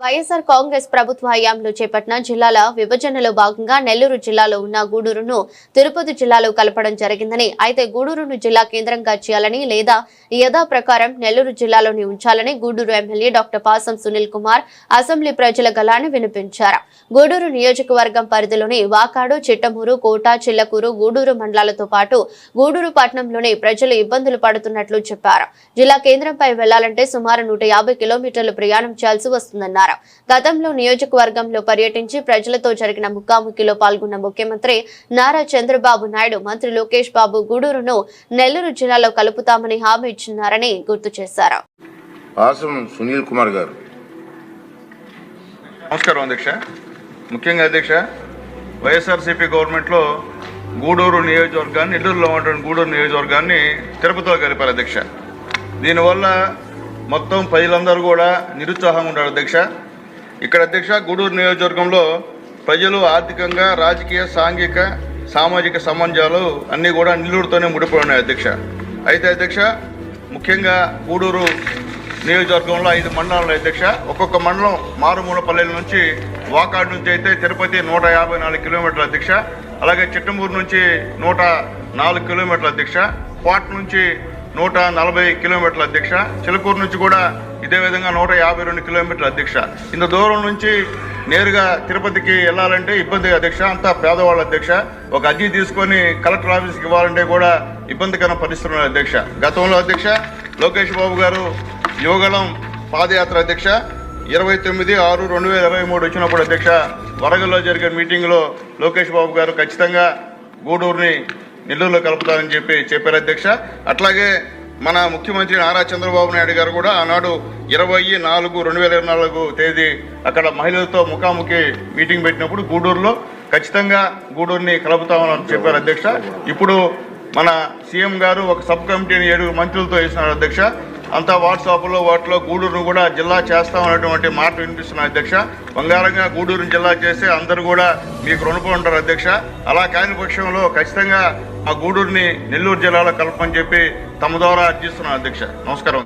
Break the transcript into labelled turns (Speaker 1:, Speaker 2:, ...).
Speaker 1: వైఎస్ఆర్ కాంగ్రెస్ ప్రభుత్వ హయాంలో చేపట్టిన జిల్లాల విభజనలో భాగంగా నెల్లూరు జిల్లాలో ఉన్న గూడూరును తిరుపతి జిల్లాలో కలపడం జరిగిందని అయితే గూడూరును జిల్లా కేంద్రంగా చేయాలని లేదా యథా ప్రకారం నెల్లూరు జిల్లాలోని ఉంచాలని గూడూరు ఎమ్మెల్యే డాక్టర్ పాసం సునీల్ కుమార్ అసెంబ్లీ ప్రజల గలాన్ని వినిపించారు. గూడూరు నియోజకవర్గం పరిధిలోని వాకాడు చిట్టమూరు కోట చిల్లకూరు గూడూరు మండలాలతో పాటు గూడూరు పట్టణంలోని ప్రజలు ఇబ్బందులు పడుతున్నట్లు చెప్పారు. జిల్లా కేంద్రంపై వెళ్ళాలంటే సుమారు నూట యాభై కిలోమీటర్లు ప్రయాణం చేయాల్సి వస్తుందన్నారు. గతంలో నియోజకవర్గంలో పర్యటించి ప్రజలతో జరిగిన ముఖాముఖిలో పాల్గొన్న ముఖ్యమంత్రి నారా చంద్రబాబు నాయుడు మంత్రి లోకేష్ బాబు గూడూరును నెల్లూరు జిల్లాలో కలుపుతామని హామీ ఇచ్చినారని గుర్తు చేశారు.
Speaker 2: సునీల్ కుమార్ గారు.
Speaker 3: నమస్కారం అధ్యక్ష. ముఖ్యంగా అధ్యక్ష వైఎస్ఆర్సీపీ గవర్నమెంట్లో గూడూరు నియోజకవర్గాన్ని నెల్లూరులో ఉన్నటువంటి గూడూరు నియోజకవర్గాన్ని తిరుపతిలో కలిపారు అధ్యక్ష. దీనివల్ల మొత్తం ప్రజలందరూ కూడా నిరుత్సాహంగా ఉన్నారు అధ్యక్ష. ఇక్కడ అధ్యక్ష గూడూరు నియోజకవర్గంలో ప్రజలు ఆర్థికంగా రాజకీయ సాంఘిక సామాజిక సంబంధాలు అన్నీ కూడా నిల్లూరుతోనే ముడిపడి ఉన్నాయి అధ్యక్ష. అయితే అధ్యక్ష ముఖ్యంగా గూడూరు నియోజకవర్గంలో ఐదు మండలాలు అధ్యక్ష. ఒక్కొక్క మండలం మారుమూల పల్లెల నుంచి వాకాడు నుంచి అయితే తిరుపతి నూట యాభై నాలుగు కిలోమీటర్ల అధ్యక్ష. అలాగే చిట్టమూరు నుంచి నూట నాలుగు కిలోమీటర్ల అధ్యక్ష. పాట్ నుంచి నూట నలభై కిలోమీటర్ల అధ్యక్ష. చిలకూరు నుంచి కూడా ఇదే విధంగా నూట యాభై రెండు కిలోమీటర్ల అధ్యక్ష. ఇంత దూరం నుంచి నేరుగా తిరుపతికి వెళ్ళాలంటే ఇబ్బంది అధ్యక్ష. అంతా పేదవాళ్ళ అధ్యక్ష. ఒక అర్జీ తీసుకొని కలెక్టర్ ఆఫీస్కి ఇవ్వాలంటే కూడా ఇబ్బందికర పరిస్థితులు అధ్యక్ష. గతంలో అధ్యక్ష లోకేష్ బాబు గారు యువగలం పాదయాత్ర అధ్యక్ష. ఇరవై తొమ్మిది ఆరు రెండు వేల ఇరవై మూడు వచ్చినప్పుడు అధ్యక్ష వరంగల్లో జరిగిన మీటింగ్లో లోకేష్ బాబు గారు ఖచ్చితంగా గూడూరుని నెల్లూరులో కలుపుతారని చెప్పి చెప్పారు అధ్యక్ష. అట్లాగే మన ముఖ్యమంత్రి నారా చంద్రబాబు నాయుడు గారు కూడా ఆనాడు ఇరవై నాలుగు రెండు వేల ఇరవై నాలుగు తేదీ అక్కడ మహిళలతో ముఖాముఖి మీటింగ్ పెట్టినప్పుడు గూడూరులో ఖచ్చితంగా గూడూరుని కలుపుతామని చెప్పారు అధ్యక్ష. ఇప్పుడు మన సీఎం గారు ఒక సబ్ కమిటీని ఏడుగురు మంత్రులతో వేస్తున్నారు అధ్యక్ష. అంతా వాట్సాప్లో వాటిలో గూడూరును కూడా జిల్లా చేస్తామనేటువంటి మాట వినిపిస్తున్నారు అధ్యక్ష. బంగారంగా గూడూరును జిల్లా చేస్తే అందరూ కూడా మీకు రుణపడి ఉంటారు అధ్యక్ష. అలా కాని పక్షంలో ఖచ్చితంగా ఆ గూడూరుని నెల్లూరు జిల్లాలో కలపని చెప్పి తమ ద్వారా అర్జిస్తున్నారు అధ్యక్ష. నమస్కారం.